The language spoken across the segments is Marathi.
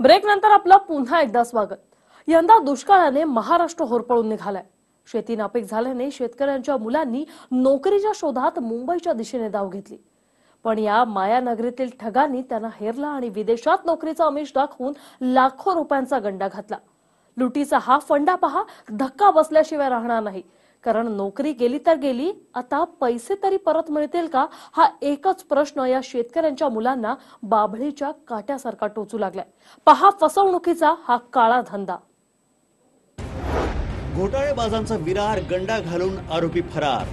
ब्रेक नंतर आपलं पुन्हा एकदा स्वागत. यंदा दुष्काळाने महाराष्ट्र होरपळून निघालाय. शेती नापीक झाल्याने शेतकऱ्यांच्या मुलांनी नोकरीच्या शोधात मुंबईच्या दिशेने धाव घेतली. पण या मायानगरीतील ठगांनी त्यांना हेरला आणि विदेशात नोकरीचा अमिष दाखवून लाखो रुपयांचा गंडा घातला. लुटीचा हा फंडा पहा धक्का बसल्याशिवाय राहणार नाही. कारण नोकरी गेली तर गेली आता पैसे तरी परत मिळतील का? हा एकच प्रश्न या शेतकऱ्यांच्या मुलांना बाभळीच्या काट्यासारखा टोचू लागलाय. पहा फसवणुकीचा हा काळा धंदा. घोटाळेबाजांचा विरार गंडा घालून आरोपी फरार.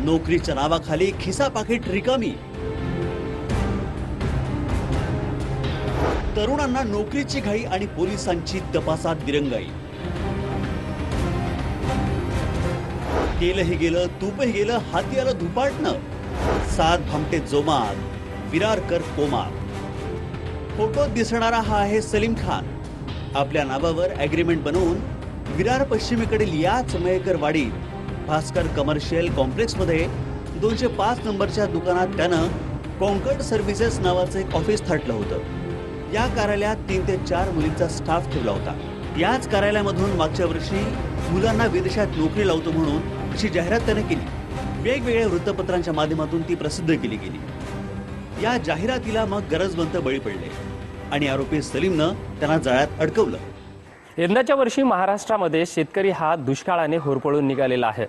नोकरीच्या नावाखाली खिसा पाकिट रिकामी. तरुणांना नोकरीची घाई आणि पोलिसांची तपासात दिरंगाई केलंही गेलं तूपही गेलं हाती आलं धुपाटणं. सात भामटे जोमात विरारकर कोमात. फोटोत दिसणारा हा आहे सलीम खान. आपल्या नावावर अग्रीमेंट बनवून विरार पश्चिमेकडील याच मयेकर वाडी भास्कर कमर्शियल कॉम्प्लेक्समध्ये दोनशे पाच नंबरच्या दुकानात त्यानं कॉन्कर्ड सर्व्हिसेस नावाचं एक ऑफिस थाटलं होतं. या कार्यालयात तीन ते चार मुलींचा स्टाफ ठेवला होता. याच कार्यालयामधून मागच्या वर्षी मुलांना विदेशात नोकरी लावतो म्हणून अशी जाहिरात त्याने केली. वेगवेगळ्या वृत्तपत्रांच्या माध्यमातून ती प्रसिद्ध केली गेली. या जाहिरातीला मग गरजवंत बळी पडले आणि आरोपी सलीमनं त्यांना जाळ्यात अडकवलं. यंदाच्या वर्षी महाराष्ट्रामध्ये शेतकरी हा दुष्काळाने होरपळून निघालेला आहे.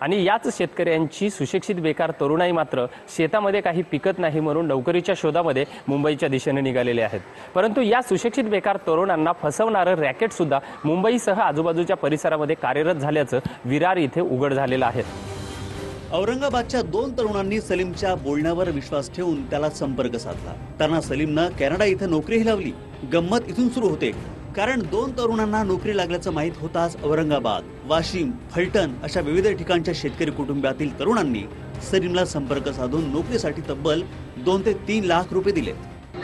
आणि याच शेतकऱ्यांची सुशिक्षित बेकार तरुणाई मात्र शेतामध्ये काही पिकत नाही म्हणून नोकरीच्या शोधामध्ये मुंबईच्या दिशेने निघालेले आहेत. परंतु या सुशिक्षित बेकार तरुणांना फसवणारं रॅकेट सुद्धा मुंबईसह आजूबाजूच्या परिसरामध्ये कार्यरत झाल्याचं विरार इथे उघड झालेलं आहे. औरंगाबादच्या दोन तरुणांनी सलीमच्या बोलण्यावर विश्वास ठेवून त्याला संपर्क साधला. त्यांना सलीमनं कॅनडा इथं नोकरीही लावली. गंमत इथून सुरू होते. कारण दोन तरुणांना नोकरी लागल्याचं माहीत होताच औरंगाबाद वाशिम फलटण अशा विविध ठिकाणच्या शेतकरी कुटुंबातील तरुणांनी सलीमला संपर्क साधून नोकरीसाठी तब्बल दोन ते तीन लाख रुपये दिले.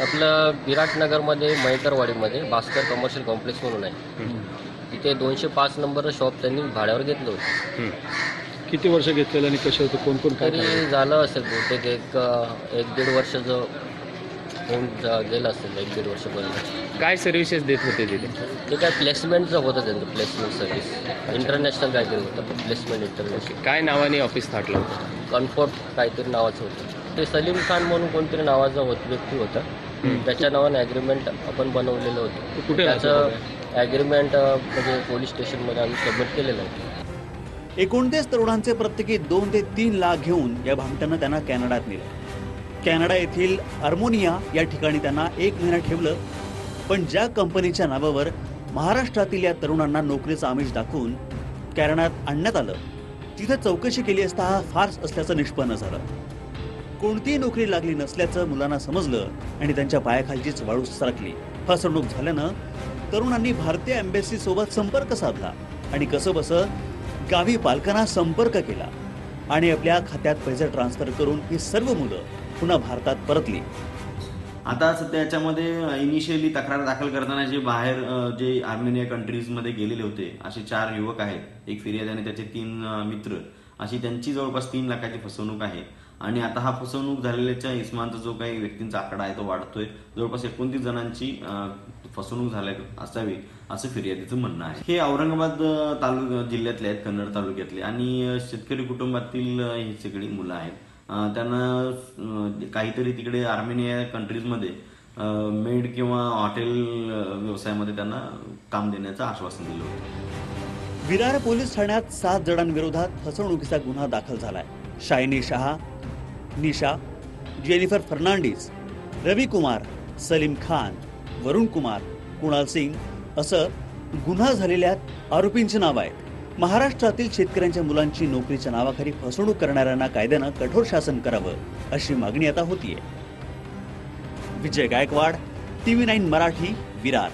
आपलं विराटनगरमध्ये मयकरवाडीमध्ये भास्कर कमर्शियल कॉम्प्लेक्स म्हणून आहे. तिथे दोनशे पाच नंबर शॉप त्यांनी भाड्यावर घेतलं होतं. किती वर्ष घेतलेलं आणि कसं होतं कोण कोण? तरी झालं असेल बहुतेक एक एक दीड वर्ष जो होऊन जा- गेलं असेल एक दीड वर्षपर्यंत काय सर्व्हिसेस देत होते तिथे? ते काय प्लेसमेंटचं होतं त्यांचं प्लेसमेंट सर्व्हिस इंटरनॅशनल काहीतरी होतं प्लेसमेंट इंटरनॅशनल काय नावाने ऑफिस थाटलं होतं? कम्फर्ट काहीतरी नावाचं होतं. ते सलीम खान म्हणून कोणतरी नावाचा होत व्यक्ती होता. त्याच्या नावाने ॲग्रीमेंट आपण बनवलेलं होतं. कुठे त्याचं ॲग्रीमेंट म्हणजे पोलीस स्टेशनमध्ये आम्ही सबमिट केलेलं आहे एकोणतीस तरुणांचे प्रत्येकी दोन ते तीन लाख घेऊन या भामट्यानं त्यांना कॅनडात नेलं. कॅनडा येथील हार्मोनिया या ठिकाणी त्यांना एक महिना ठेवलं. पण ज्या कंपनीच्या नावावर महाराष्ट्रातील या तरुणांना नोकरीचं आमिष दाखवून कॅनडात आणण्यात आलं तिथे चौकशी केली असता हा फार्स असल्याचं निष्पन्न झालं. कोणतीही नोकरी लागली नसल्याचं मुलांना समजलं आणि त्यांच्या पायाखालचीच वाळू सरकली. फसवणूक झाल्यानं तरुणांनी भारतीय एम्बेसी सोबत संपर्क साधला आणि कसं बसं गावी पालकांना संपर्क केला आणि आपल्या खात्यात पैसे ट्रान्सफर करून ही सर्व मुलं पुन्हा भारतात परतली. आता सध्या याच्यामध्ये इनिशियली तक्रार दाखल करताना जे बाहेर जे आर्मेनिया कंट्रीजमध्ये गेलेले होते असे चार युवक आहेत एक फिर्यादी आणि त्याचे तीन मित्र अशी त्यांची जवळपास तीन लाखाची फसवणूक आहे. आणि आता हा फसवणूक झालेल्याच्या इस्मानचा जो काही व्यक्तींचा आकडा आहे तो वाढतोय. जवळपास एकोणतीस जणांची फसवणूक झाल्या असावी असं फिर्यादीचं म्हणणं आहे. हे औरंगाबाद तालुका जिल्ह्यातले आहेत कन्नड तालुक्यातले. आणि शेतकरी कुटुंबातील ही सगळी मुलं आहेत. त्यांना काहीतरी तिकडे आर्मेनिया कंट्रीजमध्ये मेड किंवा हॉटेल व्यवसायामध्ये त्यांना काम देण्याचं आश्वासन दिलं होतं. विरार पोलीस ठाण्यात सात जणांविरोधात फसवणुकीचा गुन्हा दाखल झालाय. शायनी शहा निशा जेनिफर फर्नांडिस रवी कुमार सलीम खान वरुण कुमार कुणाल सिंग असं गुन्हा झालेल्या आरोपींची नाव आहेत. महाराष्ट्रातील शेतकऱ्यांच्या मुलांची नोकरीच्या नावाखाली फसवणूक करणाऱ्यांना कायद्यानं कठोर शासन करावं अशी मागणी आता होतीये. Vijay Gaikwad TV nine Marathi Virar.